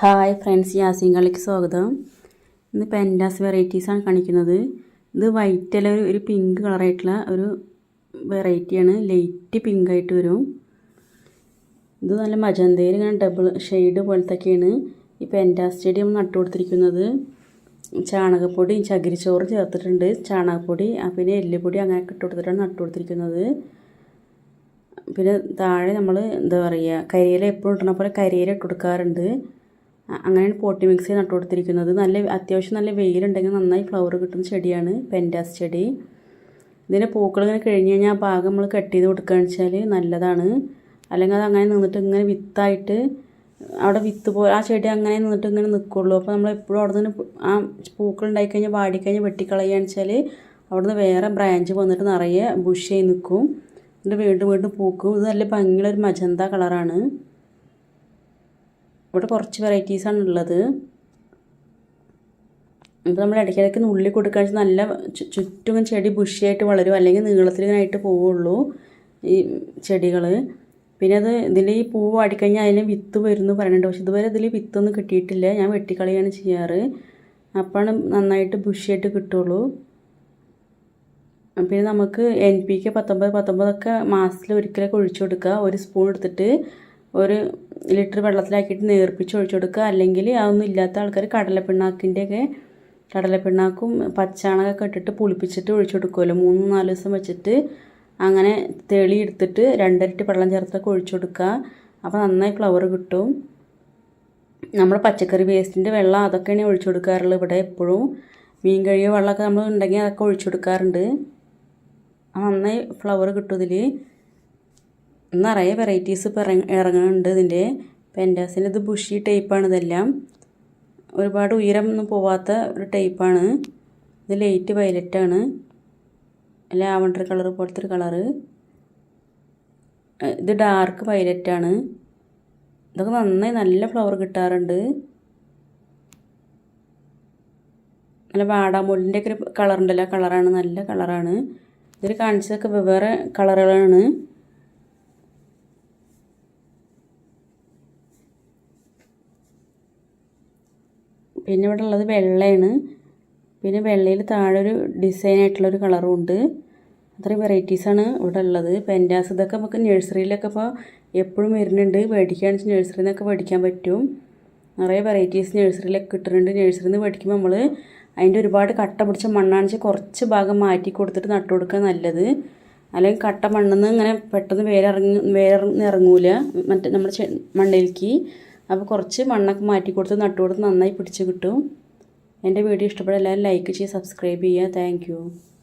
Hi friends Yasin കളിക്ക് സ്വാഗതം ഇന്ന് പെൻഡാസ് വെറൈറ്റീസാണ് കാണിക്കുന്നത്. ഇത് വൈറ്റ് അല്ല ഒരു പിങ്ക് കളറായിട്ടുള്ള ഒരു വെറൈറ്റിയാണ് ലൈറ്റ് പിങ്ക് ആയിട്ട് വരും. ഇത് നല്ല മജന്തയിൽ ഇങ്ങനെ ഡബിൾ ഷെയ്ഡ് പോലത്തൊക്കെയാണ് ഈ പെൻഡാസ് ചെടി നമ്മൾ നട്ടു കൊടുത്തിരിക്കുന്നത്. ചാണകപ്പൊടി ചകിരിച്ചോറ് ചേർത്തിട്ടുണ്ട്. ചാണകപ്പൊടി പിന്നെ എല്ലുപൊടി അങ്ങനെ ഇട്ട് കൊടുത്തിട്ടാണ് നട്ടു കൊടുത്തിരിക്കുന്നത്. പിന്നെ താഴെ നമ്മൾ എന്താ പറയുക കരിയില എപ്പോഴും ഇട്ടണ പോലെ കരിയില ഇട്ട് കൊടുക്കാറുണ്ട്. അങ്ങനെയാണ് പോട്ടി മിക്സ് നട്ടു കൊടുത്തിരിക്കുന്നത് നല്ല അത്യാവശ്യം നല്ല വെയിലുണ്ടെങ്കിൽ നന്നായി ഫ്ലവർ കിട്ടുന്ന ചെടിയാണ് പെൻഡാസ് ചെടി. ഇതിന്റെ പൂക്കൾ ഇങ്ങനെ കഴിഞ്ഞ് കഴിഞ്ഞാൽ ആ ഭാഗം നമ്മൾ കട്ട് ചെയ്ത് കൊടുക്കുകയെന്ന് വെച്ചാൽ നല്ലതാണ്. അല്ലെങ്കിൽ അത് അങ്ങനെ നിന്നിട്ട് ഇങ്ങനെ വിത്തായിട്ട് അവിടെ വിത്ത് പോ ആ ചെടി അങ്ങനെ നിന്നിട്ട് ഇങ്ങനെ നിൽക്കുള്ളൂ അപ്പോൾ നമ്മൾ എപ്പോഴും അവിടെ നിന്ന് ആ പൂക്കൾ ഉണ്ടായിക്കഴിഞ്ഞാൽ വാടിക്കഴിഞ്ഞാൽ വെട്ടിക്കളയുകയെന്ന് വെച്ചാൽ അവിടെ നിന്ന് വേറെ ബ്രാഞ്ച് വന്നിട്ട് നിറയെ ബുഷ് ബുഷായി നിൽക്കും എന്നിട്ട് വീണ്ടും വീണ്ടും പൂക്കും. ഇത് നല്ല ഭംഗിയുള്ള ഒരു മജന്ത കളറാണ് ഇവിടെ കുറച്ച് വെറൈറ്റീസാണ് ഉള്ളത്. ഇപ്പോൾ നമ്മൾ ഇടയ്ക്കിടയ്ക്ക് നുള്ളി കൊടുക്കുകയാണെന്ന് വെച്ചാൽ നല്ല ചുറ്റും ചെടി ബുഷിയായിട്ട് വളരും അല്ലെങ്കിൽ നീളത്തിലായിട്ട് പോവുള്ളൂ ഈ ചെടികൾ പിന്നെ അത് ഇതിന്റെ ഈ പൂവ് അടിക്കഴിഞ്ഞാൽ അതിന് വിത്ത് വരുന്നു പറയുന്നുണ്ട് പക്ഷെ ഇതുവരെ ഇതിൽ വിത്തൊന്നും കിട്ടിയിട്ടില്ല. ഞാൻ വെട്ടിക്കളയാണ് ചെയ്യാറ്. അപ്പോഴാണ് നന്നായിട്ട് ബുഷിയായിട്ട് കിട്ടുള്ളൂ. പിന്നെ നമുക്ക് എൻ പി കെ പത്തൊമ്പത് പത്തൊമ്പതൊക്കെ മാസത്തിൽ ഒരിക്കലൊക്കെ ഒഴിച്ചു കൊടുക്കുക. ഒരു സ്പൂൺ എടുത്തിട്ട് ഒരു ലിറ്റർ വെള്ളത്തിലാക്കിയിട്ട് നേർപ്പിച്ച് ഒഴിച്ചു കൊടുക്കുക അല്ലെങ്കിൽ അതൊന്നും ഇല്ലാത്ത ആൾക്കാർ കടലപ്പിണ്ണാക്കിന്റെയൊക്കെ കടലപ്പിണ്ണാക്കും പച്ചാണകൊക്കെ ഇട്ടിട്ട് പുളിപ്പിച്ചിട്ട് ഒഴിച്ചു കൊടുക്കുമല്ലോ മൂന്ന് നാല് ദിവസം വെച്ചിട്ട് അങ്ങനെ തെളി എടുത്തിട്ട് രണ്ടരട്ടി വെള്ളം ചേർത്തൊക്കെ ഒഴിച്ചു കൊടുക്കുക അപ്പോൾ നന്നായി ഫ്ലവർ കിട്ടും. നമ്മൾ പച്ചക്കറി വേസ്റ്റിന്റെ വെള്ളം അതൊക്കെയാണ് ഒഴിച്ചു കൊടുക്കാറുള്ളത് ഇവിടെ എപ്പോഴും മീൻ കഴുകിയ വെള്ളമൊക്കെ നമ്മൾ ഉണ്ടെങ്കിൽ അതൊക്കെ ഒഴിച്ചു കൊടുക്കാറുണ്ട് നന്നായി ഫ്ലവർ കിട്ടും ഇതിൽ നിറയെ വെറൈറ്റീസ് ഇപ്പോൾ ഇറങ്ങ ഇറങ്ങുന്നുണ്ട് ഇതിന്റെ പെൻഡാസിന്റെ ഇത് ബുഷി ടൈപ്പാണ് ഇതെല്ലാം. ഒരുപാട് ഉയരം ഒന്നും പോവാത്ത ഒരു ടൈപ്പാണ് ഇത് ലൈറ്റ് വയലറ്റാണ് ലാവണ്ടർ കളർ പോലത്തെ ഒരു കളറ് ഇത് ഡാർക്ക് വയലറ്റാണ് ഇതൊക്കെ നന്നായി നല്ല ഫ്ലവർ കിട്ടാറുണ്ട്. നല്ല വാടാമുള്ളിന്റെ ഒക്കെ ഒരു കളറുണ്ടല്ലോ കളറാണ് നല്ല കളറാണ് ഇതിൽ കാണിച്ചതൊക്കെ വെവ്വേറെ കളറുകളാണ് പിന്നെ ഇവിടെ ഉള്ളത് വെള്ളയാണ്. പിന്നെ വെള്ളയിൽ താഴെ ഒരു ഡിസൈൻ ആയിട്ടുള്ളൊരു കളറും ഉണ്ട്. അത്രയും വെറൈറ്റീസാണ് ഇവിടെ ഉള്ളത് പെന്റാസ് ഇതൊക്കെ നമുക്ക് നഴ്സറിയിലൊക്കെ ഇപ്പോൾ എപ്പോഴും വരുന്നുണ്ട്. മേടിക്കുകയാണെന്ന് നഴ്സറിയിൽ നിന്നൊക്കെ മേടിക്കാൻ പറ്റും. നിറയെ വെറൈറ്റീസ് നഴ്സറിയിലൊക്കെ കിട്ടുന്നുണ്ട്. നഴ്സറിയിൽ നിന്ന് മേടിക്കുമ്പോൾ നമ്മൾ അതിന്റെ ഒരുപാട് കട്ട പിടിച്ച മണ്ണാണെന്ന് കുറച്ച് ഭാഗം മാറ്റി കൊടുത്തിട്ട് നട്ടു കൊടുക്കുക നല്ലത്. അല്ലെങ്കിൽ കട്ട മണ്ണെന്ന് ഇങ്ങനെ പെട്ടെന്ന് വേരിറങ്ങി ഇറങ്ങൂല. മറ്റേ നമ്മുടെ മണ്ണിലേക്ക് അപ്പോൾ കുറച്ച് മണ്ണൊക്കെ മാറ്റി കൊടുത്ത് നട്ടു കൊടുത്ത് നന്നായി പിടിച്ച് കിട്ടും. എന്റെ വീഡിയോ ഇഷ്ടപ്പെട്ട എല്ലാവരും ലൈക്ക് ചെയ്യുക സബ്സ്ക്രൈബ് ചെയ്യുക. താങ്ക്